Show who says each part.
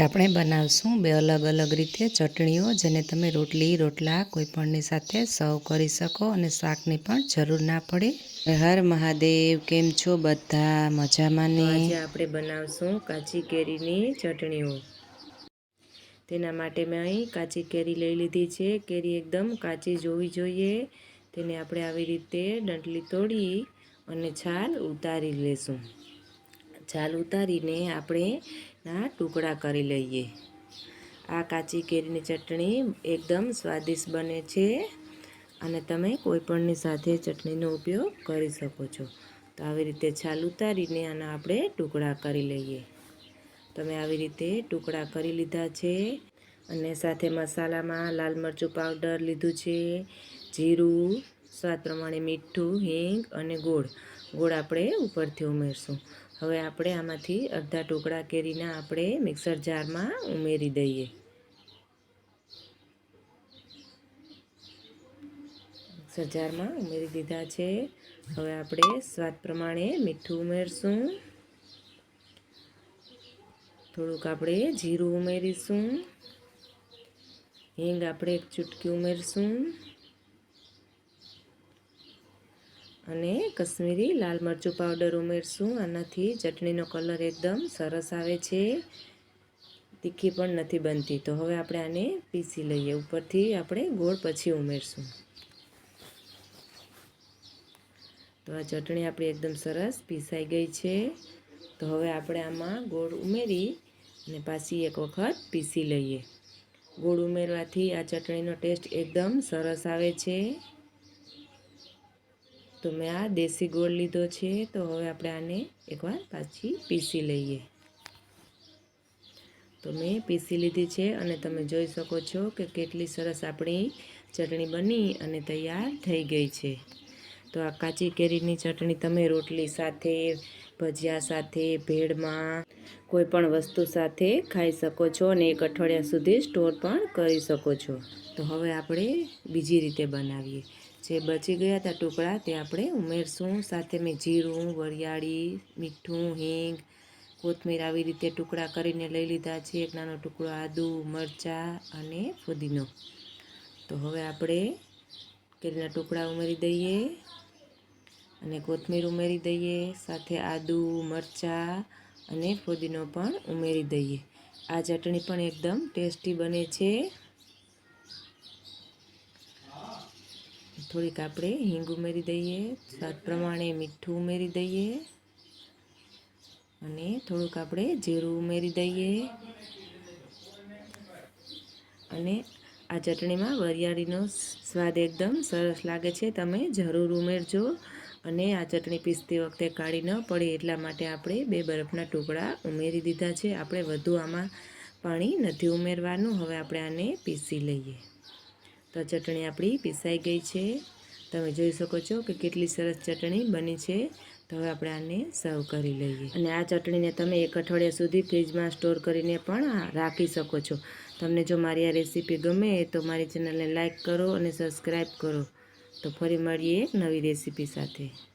Speaker 1: આપણે બનાવશું બે અલગ અલગ રીતે ચટણીઓ, જેને તમે રોટલી, રોટલા, કોઈપણની સાથે સર્વ કરી શકો અને શાકની પણ જરૂર ના પડે. હર મહાદેવ, કેમ છો બધા? મજામાં ને? આજે આપણે બનાવશું કાચી કેરીની ચટણીઓ. તેના માટે મેં અહીં કાચી કેરી લઈ લીધી છે. કેરી એકદમ કાચી જોવી જોઈએ. તેને આપણે આવી રીતે ડંટલી તોડી અને છાલ ઉતારી લેશું. છાલ ઉતારીને આપણે ના ટુકડા કરી લઈએ. આ કાચી કેરીની ચટણી એકદમ સ્વાદિષ્ટ બને છે અને તમે કોઈપણની સાથે ચટણીનો ઉપયોગ કરી શકો છો. તો આવી રીતે છાલ ઉતારીને આના આપણે ટુકડા કરી લઈએ. તમે આવી રીતે ટુકડા કરી લીધા છે અને સાથે મસાલામાં લાલ મરચું પાવડર લીધું છે, જીરું, સ્વાદ પ્રમાણે મીઠું, હિંગ અને ગોળ. ગોળ આપણે ઉપરથી ઉમેરશું. હવે આપણે આમાંથી અડધા ટુકડા કેરીના આપણે મિક્સર જારમાં ઉમેરી દઈએ. મિક્સર જારમાં ઉમેરી દીધા છે. હવે આપણે સ્વાદ પ્રમાણે મીઠું ઉમેરશું. થોડુંક આપણે જીરું ઉમેરીશું. હિંગ આપણે એક ચૂટકી ઉમેરશું. અને કશ્મીરી લાલ મરચું પાવડર ઉમેરશું. આનાથી ચટણીનો કલર એકદમ સરસ આવે છે. તીખી પણ નથી બનતી. તો હવે આપણે આને પીસી લઈએ. ઉપરથી આપણે ગોળ પછી ઉમેરશું. તો આ ચટણી આપણી એકદમ સરસ પીસાઈ ગઈ છે. તો હવે આપણે આમાં ગોળ ઉમેરી અને પાછી એક વખત પીસી લઈએ. ગોળ ઉમેરવાથી આ ચટણીનો ટેસ્ટ એકદમ સરસ આવે છે. તો મેં આ દેશી ગોળ લીધો છે, તો હવે આપણે આને એકવાર પાછી પીસી લઈએ. તો મેં પીસી લીધી છે અને તમે જોઈ શકો છો કે કેટલી સરસ આપણી ચટણી બની અને તૈયાર થઈ ગઈ છે. તો આ કાચી કેરીની ચટણી તમે રોટલી સાથે, ભજીયા સાથે, ભેળમાં, કોઈ પણ વસ્તુ સાથે ખાઈ શકો છો અને એક અઠવાડિયા સુધી સ્ટોર પણ કરી શકો છો. તો હવે આપણે બીજી રીતે બનાવીએ. જે બચી ગયા હતા ટુકડા તે આપણે ઉમેરશું. સાથે મેં જીરું, વરિયાળી, મીઠું, હિંગ, કોથમીર આવી રીતે ટુકડા કરીને લઈ લીધા છે. એક નાનો ટુકડો આદુ, મરચાં અને ફુદીનો. તો હવે આપણે કેરીના ટુકડા ઉમેરી દઈએ અને કોથમીર ઉમેરી દઈએ. સાથે આદુ, મરચાં અને ફુદીનો પણ ઉમેરી દઈએ. આ ચટણી પણ એકદમ ટેસ્ટી બને છે. થોડીક આપણે હિંગ ઉમેરી દઈએ, સ્વાદ પ્રમાણે મીઠું ઉમેરી દઈએ અને થોડુંક આપણે જીરું ઉમેરી દઈએ. અને આ ચટણીમાં વરિયાળીનો સ્વાદ એકદમ સરસ લાગે છે. તમે જરૂર ઉમેરજો અને આ ચટણી પીસતી વખતે કાઢી ન પડે એટલા માટે આપણે બે બરફના ટુકડા ઉમેરી દીધા છે. આપણે વધુ આમાં પાણી નથી ઉમેરવાનું. હવે આપણે આને પીસી લઈએ. તો ચટણી આપણી પીસાઈ ગઈ છે. તમે જોઈ શકો છો કે કેટલી સરસ ચટણી બની છે. તો હવે આપણે આને સર્વ કરી લઈએ. અને આ ચટણીને તમે એક અઠવાડિયા સુધી ફ્રીજમાં સ્ટોર કરીને પણ રાખી શકો છો. તમને જો મારી આ રેસીપી ગમે તો મારી ચેનલને લાઇક કરો અને સબસ્ક્રાઈબ કરો. તો ફરી મળીએ એક નવી રેસીપી સાથે.